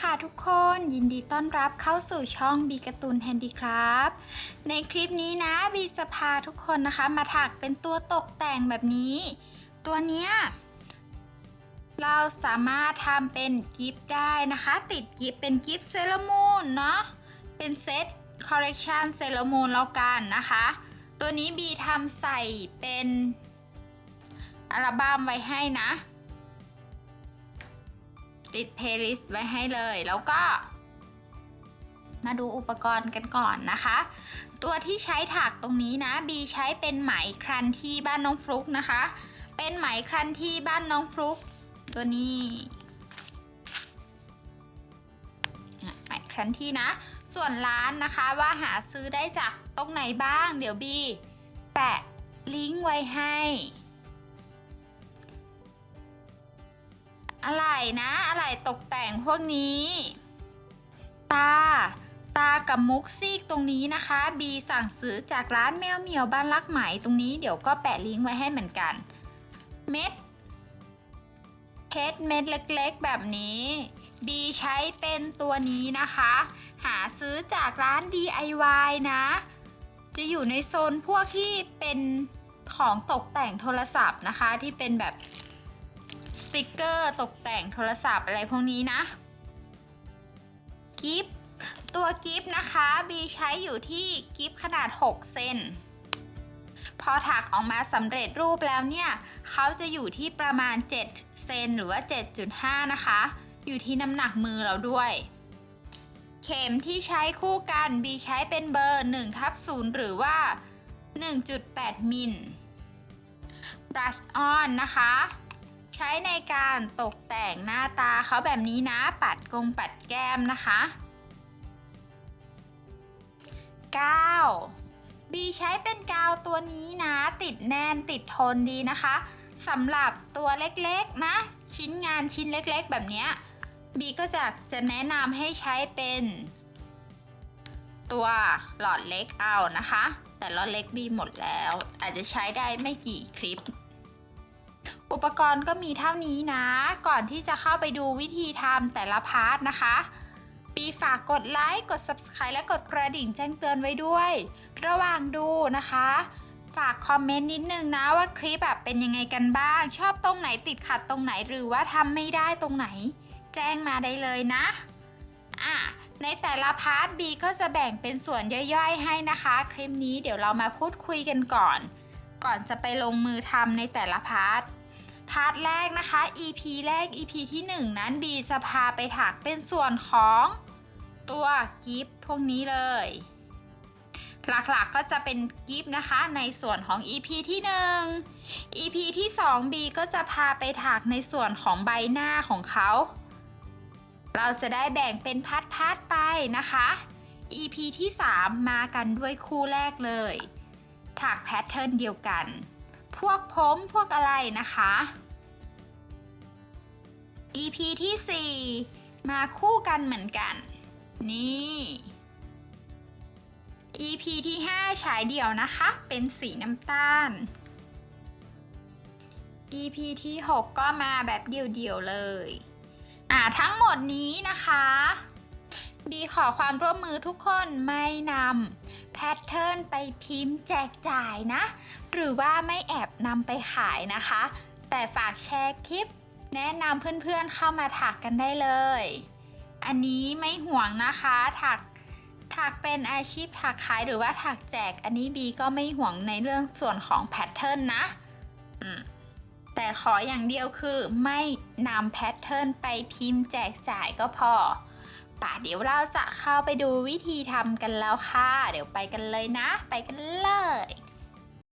ค่ะทุกคนยินดีต้อนรับเข้าสู่ช่องบีการ์ตูนแฮนดี้ครับในคลิปนี้นะบีจะพาทุกคนนะคะ มาถักเป็นตัวตกแต่งแบบนี้ ตัวเนี้ยเราสามารถทำเป็นกิฟต์ได้นะคะ ติดกิฟต์เป็นกิฟต์เซเลมูนเนาะเป็นเซตคอร์เรคชันเซเลมูนแล้วกันนะคะ ตัวนี้บีทำใส่เป็นอัลบั้มไว้ให้นะ ติดเพลย์ลิสต์ไว้ให้เลย แล้วก็ มาดูอุปกรณ์กันก่อนนะคะ ตัวที่ใช้ถักตรงนี้นะ บีใช้เป็นไหมครันที่บ้านน้องฟลุกนะคะ เป็นไหมครันที่บ้านน้องฟลุก ตัวนี้ไหมครันที่นะ ส่วนร้านนะคะว่าหาซื้อได้จากตรงไหนบ้าง เดี๋ยวบีแปะลิงก์ไว้ให้ อะไรนะ อะไรตกแต่งพวกนี้ ตา ตากับมุกซีกตรงนี้นะคะ บีสั่งซื้อจากร้านแมวเหมียวบ้านรักไหมตรงนี้เดี๋ยวก็แปะลิงก์ไว้ให้เหมือนกัน เม็ดเคสเม็ดเล็กๆ แบบนี้ บีใช้เป็นตัวนี้นะคะ หาซื้อจากร้าน DIY นะ จะอยู่ในโซนพวกที่เป็นของตกแต่งโทรศัพท์นะคะ ที่เป็นแบบ ติกเกอร์ตกแต่งโทรศัพท์อะไรพวกนี้นะ กิฟต์ตัวกิฟต์นะคะ บีใช้อยู่ที่กิฟต์ขนาด 6 เซนพอถักออกมาสำเร็จรูปแล้วเนี่ยเขาจะอยู่ที่ประมาณ 7 เซนหรือว่า 7.5 นะคะ อยู่ที่น้ำหนักมือเราด้วย เข็มที่ใช้คู่กันบีใช้เป็นเบอร์1ทับ0หรือว่า 1.8 มิล brush on นะคะ ใช้ในการตกแต่งหน้าตาเขาแบบนี้นะ ปัดกงปัดแก้มนะคะกาวบีใช้เป็นกาวตัวนี้นะ ติดแน่นติดทนดีนะคะสำหรับตัวเล็กๆนะ ชิ้นงานชิ้นเล็กๆ แบบนี้บีก็จะจะแนะนำให้ใช้เป็น ตัวหลอดเล็กเอานะคะ แต่หลอดเล็กบีหมดแล้ว อาจจะใช้ได้ไม่กี่คลิป อุปกรณ์ก็มีเท่านี้นะ ก่อนที่จะเข้าไปดูวิธีทำแต่ละพาร์ทนะคะ ปีฝากกดไลค์ กด Subscribe และกดกระดิ่งแจ้งเตือนไว้ด้วย ระหว่างดูนะคะ ฝากคอมเมนต์นิดนึงนะว่าคลิปแบบเป็นยังไงกันบ้าง ชอบตรงไหนติดขัดตรงไหนหรือว่าทำไม่ได้ตรงไหน แจ้งมาได้เลยนะอะในแต่ละพาร์ทบีก็จะแบ่งเป็นส่วนย่อยๆ ให้นะคะ คลิปนี้เดี๋ยวเรามาพูดคุยกันก่อน ก่อนจะไปลงมือทำในแต่ละพาร์ทพาร์ทแรกนะคะ EP แรก EP ที่ 1 นั้นบีจะพาไปถักเป็นส่วนของตัวกิฟต์พวกนี้เลย หลักๆก็จะเป็นกิฟต์นะคะในส่วนของ EP ที่ 1 EP ที่2 B ก็จะพาไปถักในส่วนของใบหน้าของเขา เราจะได้แบ่งเป็นพาร์ทๆไปนะคะ EP ที่ 3 มากันด้วยคู่แรกเลย ถักแพทเทิร์นเดียวกัน พวกผมพวกอะไรนะคะ EP ที่ 4 มาคู่กันเหมือนกัน นี่ EP ที่ 5 ฉายเดี่ยวนะคะ เป็นสีน้ำตาล EP ที่ 6 ก็มาแบบเดี่ยวๆเลย อ่าทั้งหมดนี้นะคะ บีขอความร่วมมือทุกคนไม่นำแพทเทิร์นไปพิมพ์แจกจ่ายนะ หรือว่าไม่แอบนำไปขายนะคะ แต่ฝากแชร์คลิป แนะนำเพื่อนๆเข้ามาถักกันได้เลย อันนี้ไม่ห่วงนะคะถักถักเป็นอาชีพถักขายหรือว่าถักแจก อันนี้บีก็ไม่ห่วงในเรื่องส่วนของแพทเทิร์นนะแต่ขออย่างเดียวคือไม่นำแพทเทิร์นไปพิมพ์แจกจ่ายก็พอ ป่ะเดี๋ยวเราจะเข้าไปดูวิธีทำกันแล้วค่ะ เดี๋ยวไปกันเลยนะ ไปกันเลย